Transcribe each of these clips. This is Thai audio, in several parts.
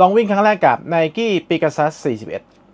ลองวิ่งครั้งแรกกับ Nike Pegasus 41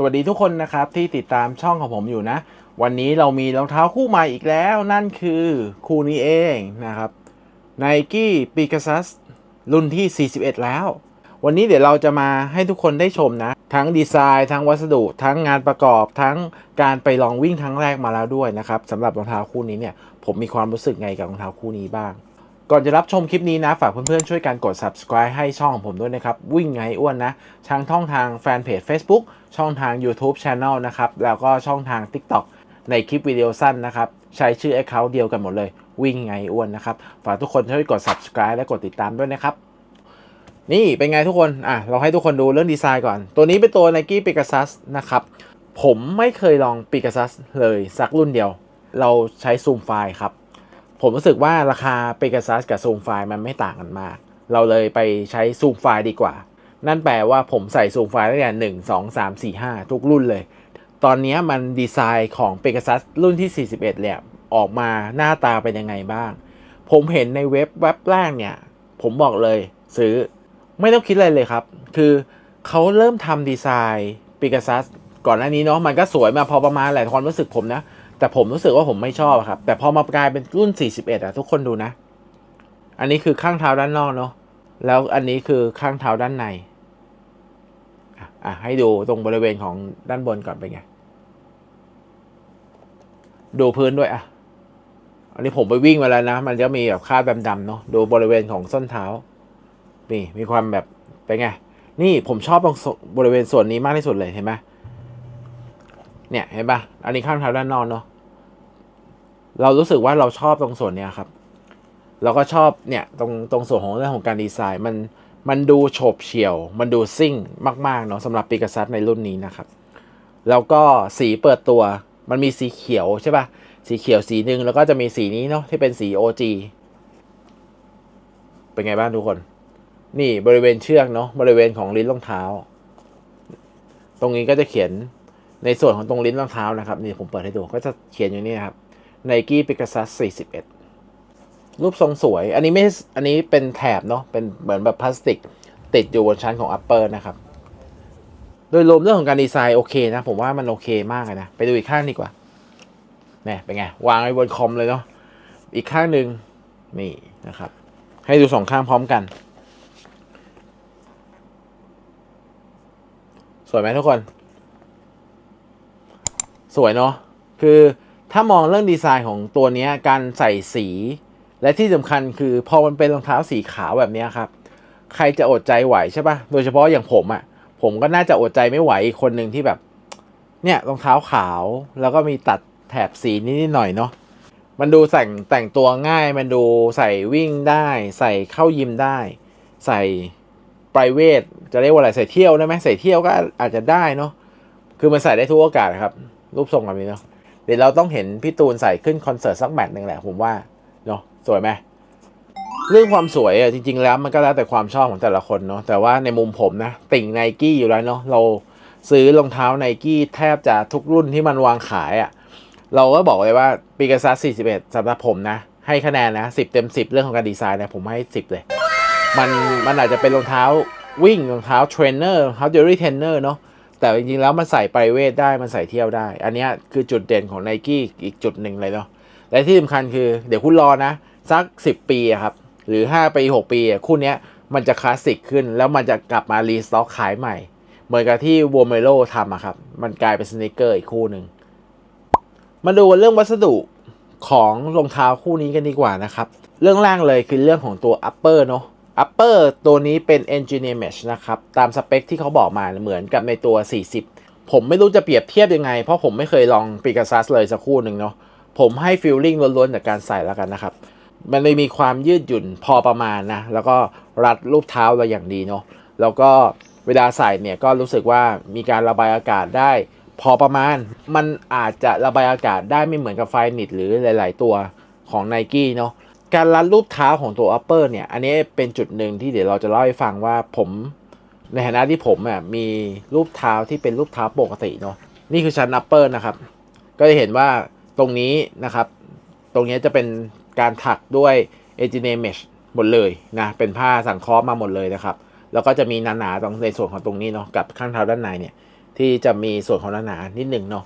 สวัสดีทุกคนนะครับที่ติดตามช่องของผมอยู่นะ วันนี้เรามีรองเท้าคู่ใหม่อีกแล้ว นั่นคือคู่นี้เองนะครับ Nike Pegasus รุ่นที่ 41 แล้ว วันนี้เดี๋ยวเราจะมาให้ทุกคนได้ชมนะ ทั้งดีไซน์ทั้งวัสดุ ทั้งงานประกอบทั้งการไปลองวิ่งครั้งแรกมาแล้วด้วยนะครับสำหรับรองเท้าคู่นี้เนี่ยผมมีความรู้สึกไงกับรองเท้าคู่นี้บ้าง ก่อนจะรับชมคลิปนี้นะ ฝากเพื่อนๆ ช่วยกันกด subscribe ให้ช่องของผมด้วยนะครับ วิ่งไงอ้วนนะทางช่องทางแฟนเพจ Facebook ช่องทาง YouTube Channel นะครับ แล้วก็ช่องทาง TikTok ในคลิปวิดีโอสั้นนะครับ ใช้ชื่อ Account เดียวกันหมดเลย วิ่งไงอ้วนนะครับ ฝากทุกคนช่วยกด subscribe และกดติดตามด้วยนะครับ นี่เป็นไงทุกคน อะ เราให้ทุกคนดูเรื่องดีไซน์ก่อน ตัวนี้เป็นตัว Nike Pegasus นะครับ ผมไม่เคยลอง Pegasus เลยสักรุ่นเดียว เราใช้ซูมไฟล์ครับ ผมรู้สึกว่าราคา Pegasus กับซูมไฟล์มันไม่ต่างกันมาก เราเลยไปใช้ซูมไฟล์ดีกว่า นั่นแปลว่าผมใส่ซูมไฟล์ตั้งแต่หนึ่งสองสามสี่ห้าทุกรุ่นเลย ตอนนี้มันดีไซน์ของ Pegasus รุ่นที่ 41เนี่ยออกมาหน้าตาเป็นยังไงบ้าง ผมเห็นในเว็บเว็บแรกเนี่ย ผมบอกเลยซื้อไม่ต้องคิดอะไรเลยครับ คือเขาเริ่มทำดีไซน์ Pegasus ก่อนหน้านี้เนาะมันก็สวยมาพอประมาณแหละความรู้สึกผมนะ แต่ผมรู้สึกว่าผมไม่ชอบอะครับ แต่พอมากลายเป็นรุ่น 41อะทุกคนดูนะ อันนี้คือข้างเท้าด้านนอกเนาะแล้วอันนี้คือข้างเท้าด้านในอะอะให้ดูตรงบริเวณของด้านบนก่อนเป็นไง ดูพื้นด้วยอะ อันนี้ผมไปวิ่งมาแล้วนะ มันจะมีแบบคราบดำๆเนาะดูบริเวณของส้นเท้า นี่มีความแบบเป็นไง นี่ผมชอบตรงบริเวณส่วนนี้มากที่สุดเลยเห็นไหม เนี่ยเห็นปะอันนี้ข้างเท้าด้านนอกเนาะเรารู้สึกว่าเราชอบตรงส่วนเนี้ยครับ เราก็ชอบเนี่ยตรงตรงส่วนของเรื่องของการดีไซน์ มันมันดูโฉบเฉี่ยว มันดูซิ่งมากๆเนาะสำหรับปีกัสในรุ่นนี้นะครับ แล้วก็สีเปิดตัวมันมีสีเขียวใช่ปะสีเขียวสีหนึ่งแล้วก็จะมีสีนี้เนาะที่เป็นสี OG เป็นไงบ้างทุกคน นี่บริเวณเชือกเนาะบริเวณของลิ้นรองเท้า ตรงนี้ก็จะเขียน ในส่วนของตรงลิ้นรองเท้านะครับ นี่ผมเปิดให้ดูก็จะเขียนอยู่นี่นะครับ Nike Pegasus 41 รูปทรงสวย อันนี้ไม่อันนี้เป็นแถบเนาะเป็นเหมือนแบบพลาสติก ติดอยู่บนชั้นของ upper นะครับ โดยรวมเรื่องของการดีไซน์โอเคนะ ผมว่ามันโอเคมากเลยนะ ไปดูอีกข้างดีกว่าเนี่ยเป็นไง วางไว้บนคอมเลยเนาะอีกข้างหนึ่งนี่นะครับ ให้ดูสองข้างพร้อมกัน สวยไหมทุกคน สวยเนาะคือถ้ามองเรื่องดีไซน์ของตัวนี้การใส่สี และที่สำคัญคือพอมันเป็นรองเท้าสีขาวแบบนี้ครับใครจะอดใจไหวใช่ปะโดยเฉพาะอย่างผมอะ่ะผมก็น่าจะอดใจไม่ไหวอีกคนหนึ่งที่แบบเนี่ยรองเท้าขาวแล้วก็มีตัดแถบสีนิดหน่อยเนาะมันดูแต่งแต่งตัวง่าย มันดูใส่วิ่งได้ ใส่เข้ายิมได้ ใส่ p r i v a t จะเรียกว่าอะไรใส่เที่ยวได้ไหมใส่เที่ยวก็อาจจะได้เนาะคือมันใส่ได้ทุกโอกาสครับ รูปทรงแบบนี้เนาะเดี๋ยวเราต้องเห็นพี่ตูนใส่ขึ้นคอนเสิร์ตสักแมตช์หนึ่งแหละผมว่าเนาะสวยไหมเรื่องความสวยอะจริง ๆ แล้วมันก็แล้วแต่ความชอบของแต่ละคนเนาะแต่ว่าในมุมผมนะ ติ่งไนกี้อยู่แล้วเนาะเราซื้อรองเท้าไนกี้แทบจะทุกรุ่นที่มันวางขายอะเราก็บอกเลยว่าปีกาซัส41สำหรับผมนะ ให้คะแนนนะ 10 เต็ม 10 เรื่องของการดีไซน์นะผมให้ 10 เลย มันมันอาจจะเป็นรองเท้าวิ่งรองเท้าเทรนเนอร์รองเท้าเดลี่เทรนเนอร์เนาะ แต่จริงๆแล้วมันใส่ไปเวทได้มันใส่เที่ยวได้ อันนี้คือจุดเด่นของ n นกี้อีกจุดหนึ่งเลยเนาะและที่สำคัญคือเดี๋ยวคุณรอนะ สัก 10 ปีครับ หรือ 5 ปี 6 ปีคู่นี้มันจะคลาสสิกขึ้น แล้วมันจะกลับมารีสต็อกขายใหม่ เหมือนกับที่วอร์เมโลทำอะครับ มันกลายเป็นสเนคเกอร์อีกคู่หนึ่งมาดูเรื่องวัสดุของรองเท้าคู่นี้กันดีกว่านะครับ เรื่องแรกเลยคือเรื่องของตัว upper เนาะ upper ตัวนี้เป็น engineer mesh นะครับ ตามสเปคที่เขาบอกมาเหมือนกับในตัว 40 ผมไม่รู้จะเปรียบเทียบยังไง เพราะผมไม่เคยลอง Pegasus เลยสักคู่หนึ่งเนาะผมให้ feeling ล้วนๆจากการใส่แล้วกันนะครับ มันเลยมีความยืดหยุ่นพอประมาณนะ แล้วก็รัดรูปเท้าเราอย่างดีเนาะแล้วก็เวลาใส่เนี่ยก็รู้สึกว่ามีการระบายอากาศได้พอประมาณ มันอาจจะระบายอากาศได้ไม่เหมือนกับไฟนิดหรือหลาย ๆ ตัวของ n i กี้เนาะ การรัดรูปเท้าของตัว upper เนี่ย อันนี้เป็นจุดหนึ่งที่เดี๋ยวเราจะเล่าให้ฟังว่าผมในฐานะที่ผมอะมีรูปเท้าที่เป็นรูปเท้าปกติเนาะนี่คือชั้น upper นะครับ ก็จะเห็นว่าตรงนี้นะครับ ตรงนี้จะเป็นการถักด้วย e n g i n e e r mesh หมดเลยนะ เป็นผ้าสังเคราะห์มาหมดเลยนะครับ แล้วก็จะมีหนาๆตรงในส่วนของตรงนี้เนาะกับข้างเท้าด้านในเนี่ยที่จะมีส่วนของหนาๆนิดหนึ่งเนาะ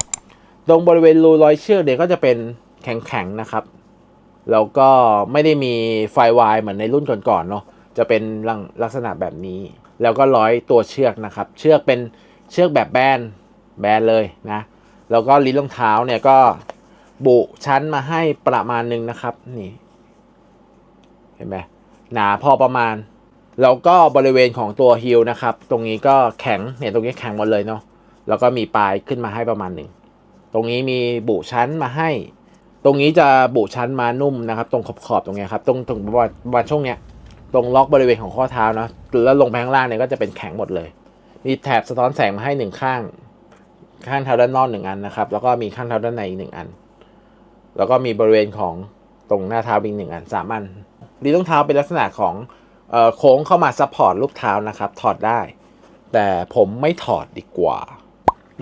ตรงบริเวณรูรอยเชือกเนี่ยก็จะเป็นแข็งๆนะครับ แล้วก็ไม่ได้มีไฟวายเหมือนในรุ่นก่อนๆเนาะจะเป็นลักษณะแบบนี้ แล้วก็ร้อยตัวเชือกนะครับ เชือกเป็นเชือกแบบแบนแบนเลยนะ แล้วก็ลิ้นรองเท้าเนี่ยก็บุชั้นมาให้ประมาณหนึ่งนะครับนี่เห็นไหมหนาพอประมาณ แล้วก็บริเวณของตัวฮิลนะครับ ตรงนี้ก็แข็งเนี่ยตรงนี้แข็งหมดเลยเนาะแล้วก็มีปลายขึ้นมาให้ประมาณหนึ่งตรงนี้มีบุชั้นมาให้ ตรงนี้จะบุชั้นมานุ่มนะครับ ตรงขอบขอบตรงเนี้ยครับ ตรงตรงประมาณช่วงเนี้ยตรงล็อกบริเวณของข้อเท้านะแล้วลงไปข้างล่างเนี่ยก็จะเป็นแข็งหมดเลย มีแถบสะท้อนแสงมาให้หนึ่งข้าง ข้างเท้าด้านนอกหนึ่งอันนะครับ แล้วก็มีข้างเท้าด้านในอีกหนึ่งอัน แล้วก็มีบริเวณของตรงหน้าเท้าอีกหนึ่งอันสามอันดีรองเท้าเป็นลักษณะของโค้งเข้ามาซัพพอร์ตรูปเท้านะครับ ถอดได้ แต่ผมไม่ถอดดีกว่า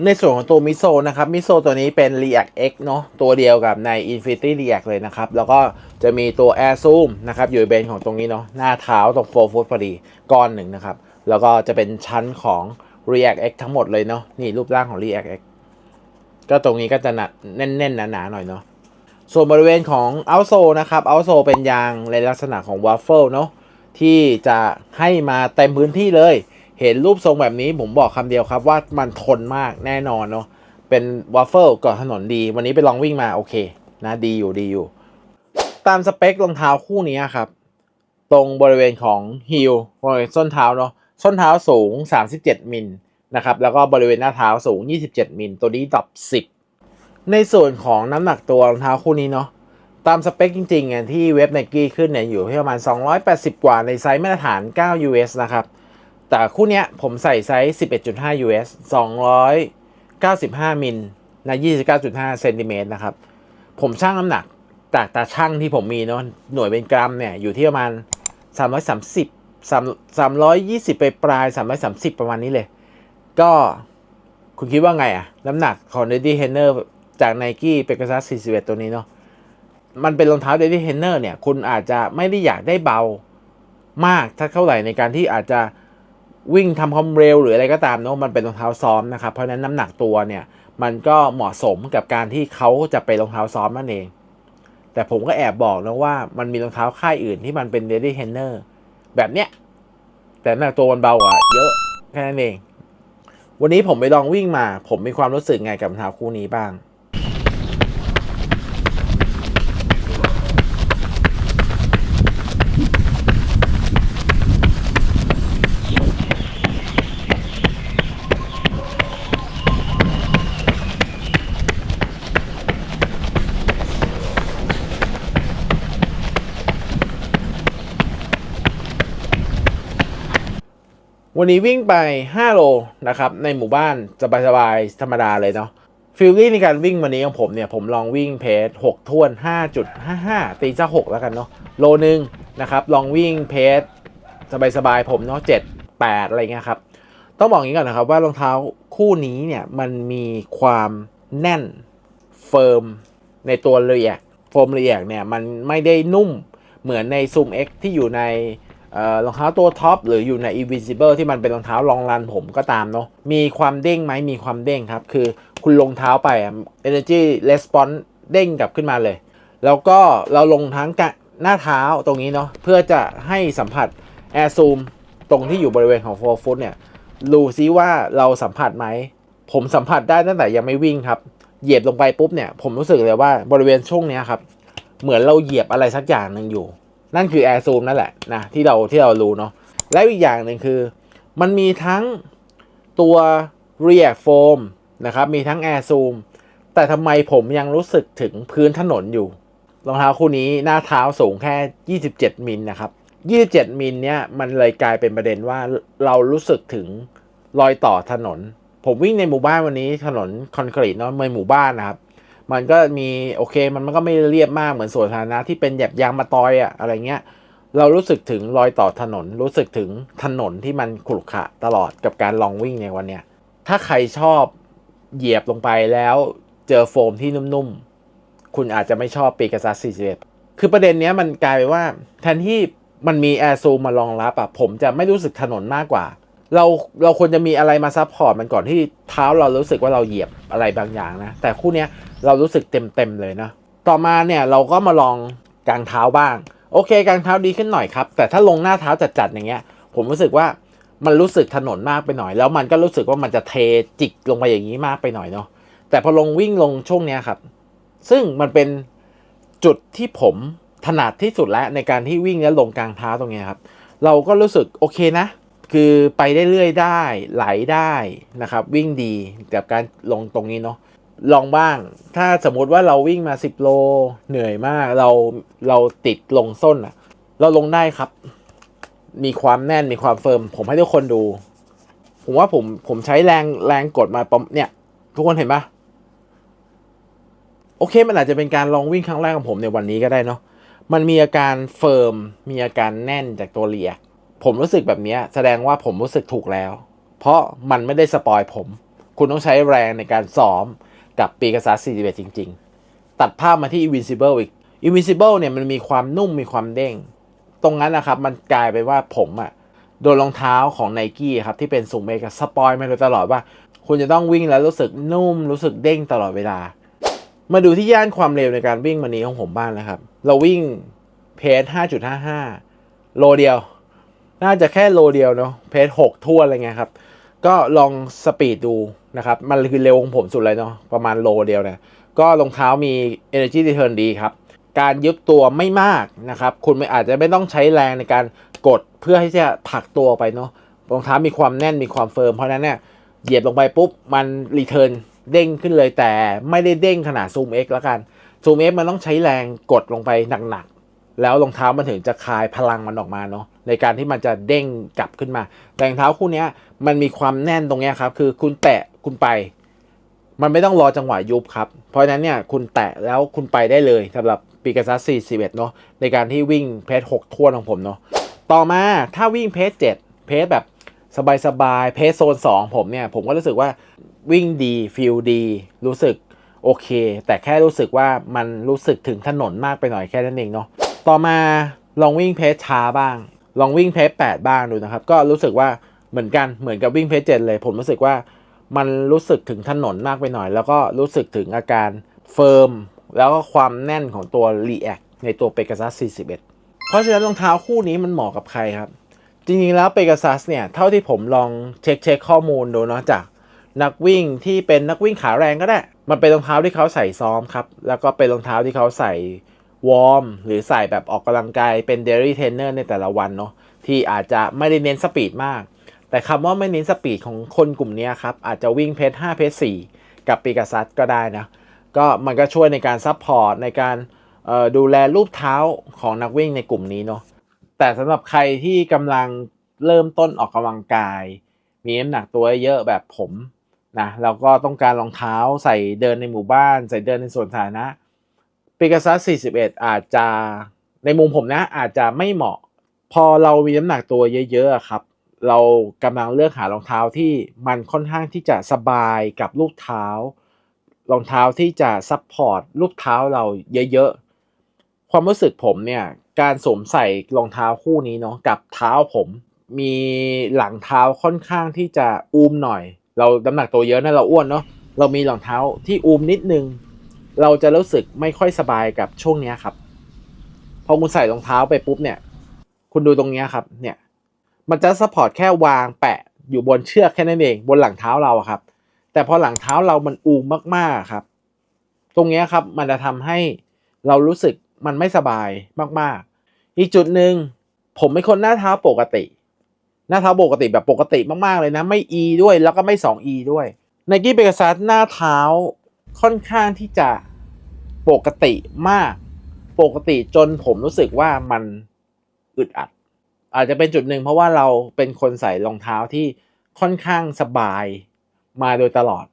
ในส่วนของตัวมิโซนะครับมิโซตัวนี้เป็น React X เนาะตัวเดียวกับใน Infinity React เลยนะครับ แล้วก็จะมีตัว Air Zoom นะครับ อยู่เบนของตรงนี้เนาะหน้าเท้าตรง4 foot พอดีก้อนหนึ่งนะครับ แล้วก็จะเป็นชั้นของ React X ทั้งหมดเลยเนาะนี่รูปร่างของ React X ก็ตรงนี้ก็จะหนาแน่นๆหนาๆหน่อยเนาะส่วนบริเวณของ outsole นะครับ outsole เป็นยางในลักษณะของ waffle เนาะที่จะให้มาเต็มพื้นที่เลย เห็นรูปทรงแบบนี้ผมบอกคำเดียวครับว่ามันทนมากแน่นอนเนาะเป็นว a ฟเฟิลกาะถนนดี วันนี้ไปลองวิ่งมาโอเคนะดีอยู่ดีอยู่ ตามสเปครองเท้าคู่นี้ครับ ตรงบริเวณของฮิลบริเวณส้นเท้าเนาะส้นเท้าสูง 37 มิลนะครับแล้วก็บริเวณหน้าเท้าสูง 27 มิลตัวนี้ดับ 10 ในส่วนของน้ำหนักตัวรองเท้าคู่นี้เนาะตามสเปคจริงๆอะที่เว็บไนกี้ขึ้นเนี่ยอยู่ที่ประมาณ 280 กว่าในไซส์มาตรฐาน 9 US นะครับ แต่คู่เนี้ยผมใส่ไซส์ 11.5 US 295 มิลนะ29.5 เซนติเมตรนะครับ ผมชั่งน้ำหนักจากตาช่างที่ผมมีเนาะหน่วยเป็นกรัมเนี่ย อยู่ที่ประมาณ 330 320 ไปปลาย 330 ประมาณนี้เลย ก็คุณคิดว่าไงอะน้ำหนักของ d a d y Henner จาก Nike Pegasus 41 ตัวนี้เนาะมันเป็นรองเท้า d a d y Henner เนี่ย คุณอาจจะไม่ได้อยากได้เบามากถ้าเท่าไหร่ในการที่อาจจะ วิ่งทำความเร็วหรืออะไรก็ตามเนาะมันเป็นรองเท้าซ้อมนะครับ เพราะนั้นน้ำหนักตัวเนี่ยมันก็เหมาะสมกับการที่เขาจะไปรองเท้าซ้อมนั่นเอง แต่ผมก็แอบบอกนะว่ามันมีรองเท้าค่ายอื่นที่มันเป็น d a i l y Trainer แบบเนี้ยแต่น้ำหนักตัวมันเบากว่าเยอะแค่นั้นเอง วันนี้ผมไปลองวิ่งมา ผมมีความรู้สึกไงกับรองเท้าคู่นี้บ้าง วันนี้วิ่งไป 5 โลนะครับในหมู่บ้านสบายๆธรรมดาเลยเนาะฟิลลิ่งในการวิ่งวันนี้ของผมเนี่ยผมลองวิ่งเพจ6ท่วน 5.55 ตีซะ6แล้วกันเนาะโลนึงนะครับลองวิ่งเพจสบายๆผมเนาะ7 8 อะไรเงี้ยครับต้องบอกอย่างนี้ก่อนนะครับว่ารองเท้าคู่นี้เนี่ยมันมีความแน่นเฟิร์มในตัวเรียกโฟมเรียกเนี่ยมันไม่ได้นุ่มเหมือนใน Zoom X ที่อยู่ใน รองเท้าตัวท็อปหรืออยู่ใน Invincible ที่มันเป็นรองเท้าลองรันผมก็ตามเนาะมีความเด้งไหมมีความเด้งครับ คือคุณลงเท้าไปอะ energy response เด้งกลับขึ้นมาเลย แล้วก็เราลงทั้งกะหน้าเท้าตรงนี้เนาะเพื่อจะให้สัมผัส air zoom ตรงที่อยู่บริเวณของ f o r foot เนี่ยดูซิว่าเราสัมผัสไหม ผมสัมผัสได้ตั้งแต่ยังไม่วิ่งครับ เหยียบลงไปปุ๊บเนี่ยผมรู้สึกเลยว่าบริเวณช่วงนี้ครับ เหมือนเราเหยียบอะไรสักอย่างหนึ่งอยู่ นั่นคือ Air Zoom นั่นแหละนะที่เราที่เรารู้เนาะแล้วอีกอย่างหนึ่งคือ มันมีทั้งตัว React Foam นะครับ มีทั้ง Air Zoom แต่ทำไมผมยังรู้สึกถึงพื้นถนนอยู่รองเท้าคู่นี้หน้าเท้าสูงแค่ 27 มิลนะครับ 27 มิลเนี่ยมันเลยกลายเป็นประเด็นว่าเรารู้สึกถึงรอยต่อถนน ผมวิ่งในหมู่บ้านวันนี้ถนนคอนกรีตเนาะในหมู่บ้านนะครับ มันก็มีโอเคมันมันก็ไม่เรียบมากเหมือนสวนสาธารณะที่เป็นแบบยางมาตอยอะอะไรเงี้ย เรารู้สึกถึงรอยต่อถนน รู้สึกถึงถนนที่มันขรุขระตลอดกับการลองวิ่งในวันเนี้ย ถ้าใครชอบเหยียบลงไปแล้วเจอโฟมที่นุ่มๆ คุณอาจจะไม่ชอบปีกาซัส41 คือประเด็นเนี้ยมันกลายไปว่า แทนที่มันมีแอร์ซูมมารองรับอะผมจะไม่รู้สึกถนนมากกว่า เราเราควรจะมีอะไรมาซับพอร์ตมันก่อนที่เท้าเรารู้สึกว่าเราเหยียบอะไรบางอย่างนะ แต่คู่เนี้ยเรารู้สึกเต็มๆเลยนะ ต่อมาเนี่ยเราก็มาลองกางเท้าบ้าง โอเคกางเท้าดีขึ้นหน่อยครับ แต่ถ้าลงหน้าเท้าจัดๆอย่างเงี้ย ผมรู้สึกว่ามันรู้สึกถนนมากไปหน่อย แล้วมันก็รู้สึกว่ามันจะเทจิกลงไปอย่างนี้มากไปหน่อยเนาะแต่พอลงวิ่งลงช่วงเนี้ยครับ ซึ่งมันเป็นจุดที่ผมถนัดที่สุดแล้วในการที่วิ่งแล้วลงกลางเท้าตรงเนี้ยครับ เราก็รู้สึกโอเคนะ คือไปได้เรื่อยได้ไหลได้นะครับ วิ่งดีกับการลงตรงนี้เนาะลองบ้าง ถ้าสมมุติว่าเราวิ่งมา 10 โลเหนื่อยมากเราเราติดลงส้นอะเราลงได้ครับ มีความแน่นมีความเฟิร์ม ผมให้ทุกคนดู ผมว่าผมผมใช้แรงแรงกดมาปมเนี่ย ทุกคนเห็นปะโอเค มันอาจจะเป็นการลองวิ่งครั้งแรกของผมในวันนี้ก็ได้เนาะมันมีอาการเฟิร์มมีอาการแน่นจากตัวเรียก ผมรู้สึกแบบนี้แสดงว่าผมรู้สึกถูกแล้ว เพราะมันไม่ได้สปอยผม คุณต้องใช้แรงในการซ้อมกับปีกษัตริย์41 จริง ๆ ตัดภาพมาที่ Invincible อีก Invincible เนี่ยมันมีความนุ่มมีความเด้ง ตรงนั้นนะครับมันกลายไปนว่าผมอะโดนรองเท้าของ n นกี้ครับที่เป็นสูงเมกสปอยมาโดยตลอดว่า คุณจะต้องวิ่งแล้วรู้สึกนุ่ม รู้สึกเด้งตลอดเวลา มาดูที่ย่านความเร็วในการวิ่งวันนี้ของผมบ้างนะครับ เราวิ่งเพจ5.55 โลเดียว น่าจะแค่โลเดียวเนาะเพจ6ทั่วอะไรเงี้ยครับ ก็ลองสปีดดูนะครับ มันคือเร็วของผมสุดเลยเนาะประมาณโลเดียวเนี่ยก็รองเท้ามี energy return ดีครับ การยึดตัวไม่มากนะครับ คุณไม่อาจจะไม่ต้องใช้แรงในการกดเพื่อที่จะผลักตัวไปเนาะรองเท้ามีความแน่นมีความเฟิร์มเพราะนั้นเนี่ยเหยียบลงไปปุ๊บ มันรีเทิร์นเด้งขึ้นเลยแต่ไม่ได้เด้งขนาดซูม X แล้วกันซูม X มันต้องใช้แรงกดลงไปหนัก แล้วรองเท้ามันถึงจะคายพลังมันออกมาเนาะในการที่มันจะเด้งกลับขึ้นมา แต่รองเท้าคู่นี้มันมีความแน่นตรงนี้ครับ คือคุณแตะคุณไป มันไม่ต้องรอจังหวะยุบครับ เพราะฉะนั้นเนี่ยคุณแตะแล้วคุณไปได้เลยสำหรับปีกาซัส41เนาะในการที่วิ่งเพจ6ทั่วของผมเนาะต่อมาถ้าวิ่งเพจ7เพจแบบสบายๆเพจโซน 2 ผมเนี่ย ผมก็รู้สึกว่าวิ่งดีฟิลดี รู้สึกโอเค แต่แค่รู้สึกว่ามันรู้สึกถึงถนนมากไปหน่อยแค่นั้นเองเนาะ ต่อมาลองวิ่งเพจช้าบ้าง ลองวิ่งเพจ8บ้างดูนะครับ ก็รู้สึกว่าเหมือนกันเหมือนกับวิ่งเพจ7เลย ผมรู้สึกว่ามันรู้สึกถึงถนนมากไปหน่อย แล้วก็รู้สึกถึงอาการเฟิร์มแล้วก็ความแน่นของตัว React ในตัว Pegasus 41 เพราะฉะนั้นรองเท้าคู่นี้มันเหมาะกับใครครับ จริงๆแล้ว Pegasus เนี่ย เท่าที่ผมลองเช็คเช็คข้อมูลดูเนาะจาก นักวิ่งที่เป็นนักวิ่งขาแรงก็ได้ มันเป็นรองเท้าที่เขาใส่ซ้อมครับ แล้วก็เป็นรองเท้าที่เขาใส่ วอร์มหรือใส่แบบออกกำลังกายเป็น daily trainer ในแต่ละวันเนาะที่อาจจะไม่ได้เน้นสปีดมาก แต่คำว่าไม่เน้นสปีดของคนกลุ่มนี้ครับ อาจจะวิ่งเพจ5เพจ4กับปีกซัสก็ได้นะ ก็มันก็ช่วยในการซัพพอร์ตในการดูแลรูปเท้าของนักวิ่งในกลุ่มนี้เนาะแต่สำหรับใครที่กำลังเริ่มต้นออกกำลังกาย มีน้ำหนักตัวเยอะแบบผมนะแล้วก็ต้องการรองเท้าใส่เดินในหมู่บ้าน ใส่เดินในสวนสาธารณะ ปีกาซัส41 อาจจะในมุมผมนะ อาจจะไม่เหมาะ พอเรามีน้ำหนักตัวเยอะๆครับ เรากำลังเลือกหารองเท้าที่มันค่อนข้างที่จะสบายกับลูกเท้ารองเท้าที่จะซัพพอร์ตลูกเท้าเราเยอะๆ ความรู้สึกผมเนี่ยการสวมใส่รองเท้าคู่นี้เนาะกับเท้าผมมีหลังเท้าค่อนข้างที่จะอูมหน่อย เราน้ำหนักตัวเยอะนะเราอ้วนเนาะเรามีรองเท้าที่อูมนิดนึง เราจะรู้สึกไม่ค่อยสบายกับช่วงนี้ครับ พอคุณใส่รองเท้าไปปุ๊บเนี่ย คุณดูตรงนี้ครับ เนี่ย มันจะซัพพอร์ตแค่วางแปะอยู่บนเชือกแค่นั้นเองบนหลังเท้าเราครับ แต่พอหลังเท้าเรามันอูมมากๆครับ ตรงนี้ครับมันจะทำให้เรารู้สึกมันไม่สบายมากๆ อีกจุดหนึ่งผมเป็นคนหน้าเท้าปกติ หน้าเท้าปกติแบบปกติมากๆเลยนะ ไม่ E ด้วยแล้วก็ไม่ 2E ด้วยไนกี้เบกัสซัสหน้าเท้า ค่อนข้างที่จะปกติมาก ปกติจนผมรู้สึกว่ามันอึดอัด อาจจะเป็นจุดหนึ่งเพราะว่าเราเป็นคนใส่รองเท้าที่ค่อนข้างสบายมาโดยตลอด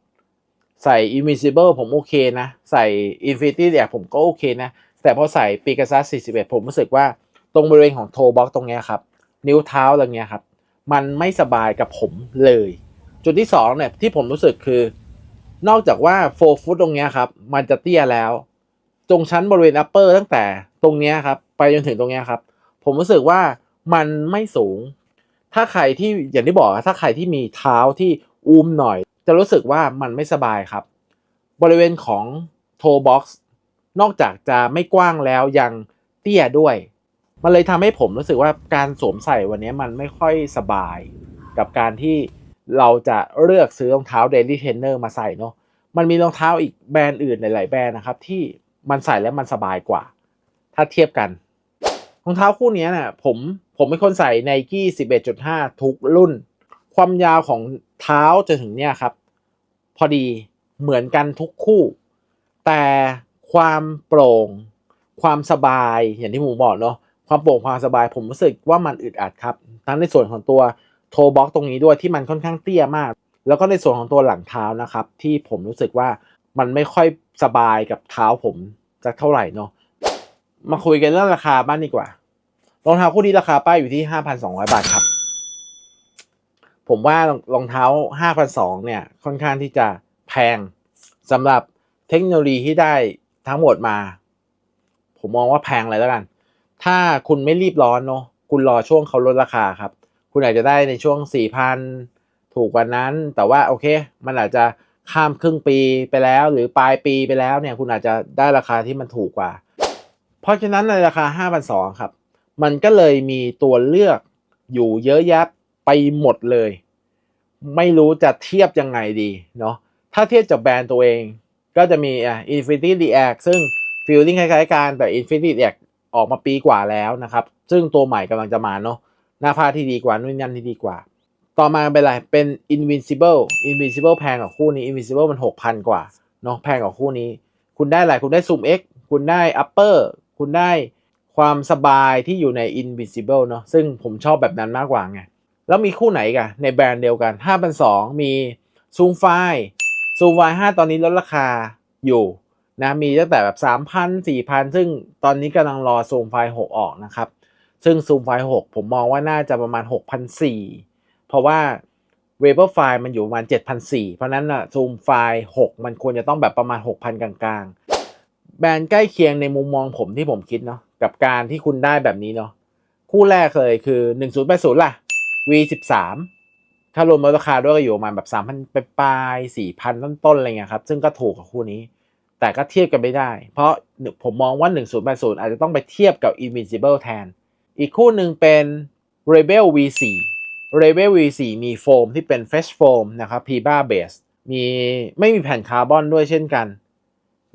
ใส่ Invincible ผมโอเคนะ ใส่ Infinity r e a c ผมก็โอเคนะ แต่พอใส่ Pegasus 41 ผมรู้สึกว่าตรงบริเวณของโทบ็อกตรงเนี้ยครับ นิ้วเท้าตรงเนี้ยครับ มันไม่สบายกับผมเลย จุดที่2เนี่ยที่ผมรู้สึกคือ นอกจากว่าโฟฟุตตรงเนี้ยครับ มันจะเตี้ยแล้ว ตรงชั้นบริเวณ upper ตั้งแต่ตรงเนี้ยครับ ไปจนถึงตรงเนี้ยครับ ผมรู้สึกว่ามันไม่สูง ถ้าใครที่อย่างที่บอกถ้าใครที่มีเท้าที่อุ้มหน่อย จะรู้สึกว่ามันไม่สบายครับ บริเวณของโทบ็อกซ์นอกจากจะไม่กว้างแล้วยังเตี้ยด้วย มันเลยทำให้ผมรู้สึกว่าการสวมใส่วันนี้มันไม่ค่อยสบายกับการที่ เราจะเลือกซื้อรองเท้า Daily Trainer มาใส่เนาะมันมีรองเท้าอีกแบรนด์อื่นหลาย ๆ แบรนด์นะครับที่มันใส่แล้วมันสบายกว่า ถ้าเทียบกันรองเท้าคู่นี้เนะ่ะผมผมเป็นคนใส่ไนกี้11.5 ทุกรุ่น ความยาวของเท้าจนถึงเนี่ยครับ พอดีเหมือนกันทุกคู่ แต่ความโปร่ง ความสบายอย่างที่ผมบอกเนาะความโปร่งความสบายผมรู้สึกว่ามันอึดอัดครับ ทั้งในส่วนของตัว โทบ็อกตรงนี้ด้วยที่มันค่อนข้างเตี้ยมาก แล้วก็ในส่วนของตัวหลังเท้านะครับ ที่ผมรู้สึกว่ามันไม่ค่อยสบายกับเท้าผมสักเท่าไหร่เนาะมาคุยกันเรื่องราคาบ้างดีกว่ารองเท้าคู่นี้ราคาป้ายอยู่ที่ 5,200 บาทครับ ผมว่ารองเท้า 5,200 เนี่ย ค่อนข้างที่จะแพงสำหรับเทคโนโลยีที่ได้ทั้งหมดมา ผมมองว่าแพงเลยแล้วกัน ถ้าคุณไม่รีบร้อนเนาะคุณรอช่วงเขาลดราคาครับ คุณอาจจะได้ในช่วง 4,000 ถูกกว่านั้น แต่ว่าโอเค มันอาจจะข้ามครึ่งปีไปแล้ว หรือปลายปีไปแล้วเนี่ยคุณอาจจะได้ราคาที่มันถูกกว่า เพราะฉะนั้นในราคา 5,200 ครับ มันก็เลยมีตัวเลือกอยู่เยอะแยะไปหมดเลย ไม่รู้จะเทียบยังไงดีเนาะถ้าเทียบจากแบรนด์ตัวเอง ก็จะมีอะ Infinity React ซึ่งฟีลลิ่งคล้ายๆกันแต่ Infinity React ออกมาปีกว่าแล้วนะครับ ซึ่งตัวใหม่กำลังจะมาเนาะ หน้าผ้าที่ดีกว่านุ่นยันที่ดีกว่า ต่อมาเป็นอะไร เป็น Invincible Invincible แพงกว่าคู่นี้ Invincible มัน6,000 กว่าเนาะแพงกว่าคู่นี้ คุณได้อะไรคุณได้ Zoom X คุณได้ Upper คุณได้ความสบายที่อยู่ใน Invincible เนาะซึ่งผมชอบแบบนั้นมากกว่าไง แล้วมีคู่ไหนกันในแบรนด์เดียวกัน5,200มี Zoom f i Zoom f i 5ตอนนี้ลดราคาอยู่นะมีตั้งแต่แบบ 3,000 4,000 ซึ่งตอนนี้กำลังรอ Zoom f i 6ออกนะครับ ซึ่ง Zoom f i 6ผมมองว่าน่าจะประมาณ6,400เพราะว่า w a v e r f i มันอยู่ประมาณ7,400เพราะนั้นอะ Zoom f i 6มันควรจะต้องแบบประมาณ 6,000 กลางๆ แบรนด์ใกล้เคียงในมุมมองผมที่ผมคิดเนาะกับการที่คุณได้แบบนี้เนาะคู่แรกเลยคือ 1080 ล่ะ V13 ถ้ารวมราคาด้วยก็อยู่ประมาณแบบ 3,000ปลาย4,000 ต้นๆอะไรเงี้ยครับ ซึ่งก็ถูกกับคู่นี้ แต่ก็เทียบกันไม่ได้ เพราะผมมองว่า 1080 อาจจะต้องไปเทียบกับ Invincible แทน อีกคู่หนึ่งเป็น Rebel V4 Rebel V4 มีโฟมที่เป็น Fresh Foam นะครับ PBA Base มีไม่มีแผ่นคาร์บอนด้วยเช่นกัน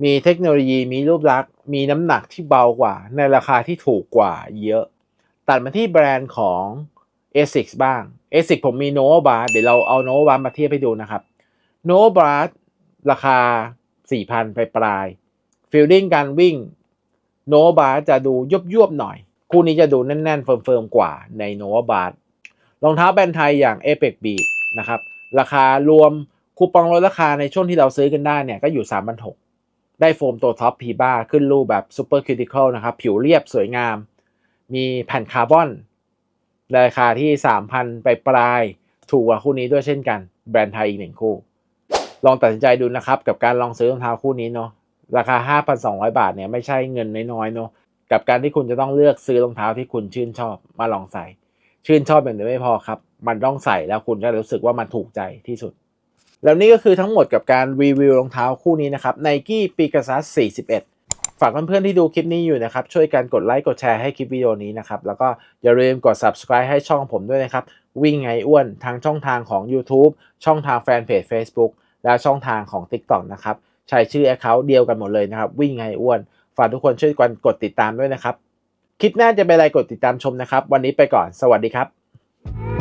มีเทคโนโลยีมีรูปลักษณ์ มีน้ำหนักที่เบากว่า ในราคาที่ถูกกว่าเยอะ ตัดมาที่แบรนด์ของ ASICS บ้าง ASICS ผมมี Nova Bar เดี๋ยวเราเอา Nova Bar มาเทียบให้ดูนะครับ Nova Bar ราคา 4,000 ไปปลายฟิลลิ่งการวิ่ง Nova Bar จะดูยุบๆหน่อย คู่นี้จะดูแน่นๆ เฟิร์มๆ กว่าใน Nova Bar รองเท้าแบรนด์ไทยอย่าง Apex Beat นะครับ ราคารวมคูปองลดราคาในช่วงที่เราซื้อกันได้เนี่ยก็อยู่3,600ได้โฟมตัวท็อปพีบ้าขึ้นรูปแบบ Super Critical นะครับ ผิวเรียบสวยงาม มีแผ่นคาร์บอน ราคาที่ 3,000 ไปปลาย ถูกกว่าคู่นี้ด้วยเช่นกัน แบรนด์ไทยอีกหนึ่งคู่ ลองตัดสินใจดูนะครับ กับการลองซื้อรองเท้าคู่นี้เนาะราคา 5,200 บาทเนี่ยไม่ใช่เงินน้อยๆเนาะ กับการที่คุณจะต้องเลือกซื้อรองเท้าที่คุณชื่นชอบมาลองใส่ ชื่นชอบอย่างเดียวไม่พอครับ มันต้องใส่แล้วคุณจะรู้สึกว่ามันถูกใจที่สุด แล้วนี่ก็คือทั้งหมดกับการรีวิวรองเท้าคู่นี้นะครับ Nike Pegasus 41 ฝากเพื่อนๆที่ดูคลิปนี้อยู่นะครับ ช่วยกันกดไลค์กดแชร์ให้คลิปวิดีโอนี้นะครับ แล้วก็อย่าลืมกด subscribe ให้ช่องผมด้วยนะครับ วิ่งไงอ้วนทางช่องทางของ YouTube ช่องทางแฟนเพจ Facebook และช่องทางของ TikTok นะครับใช้ชื่อ Account เดียวกันหมดเลยนะครับ วิ่งไงอ้วน ฝากทุกคนช่วยกันกดติดตามด้วยนะครับ คลิปหน้าจะเป็นอะไรกดติดตามชมนะครับ วันนี้ไปก่อน สวัสดีครับ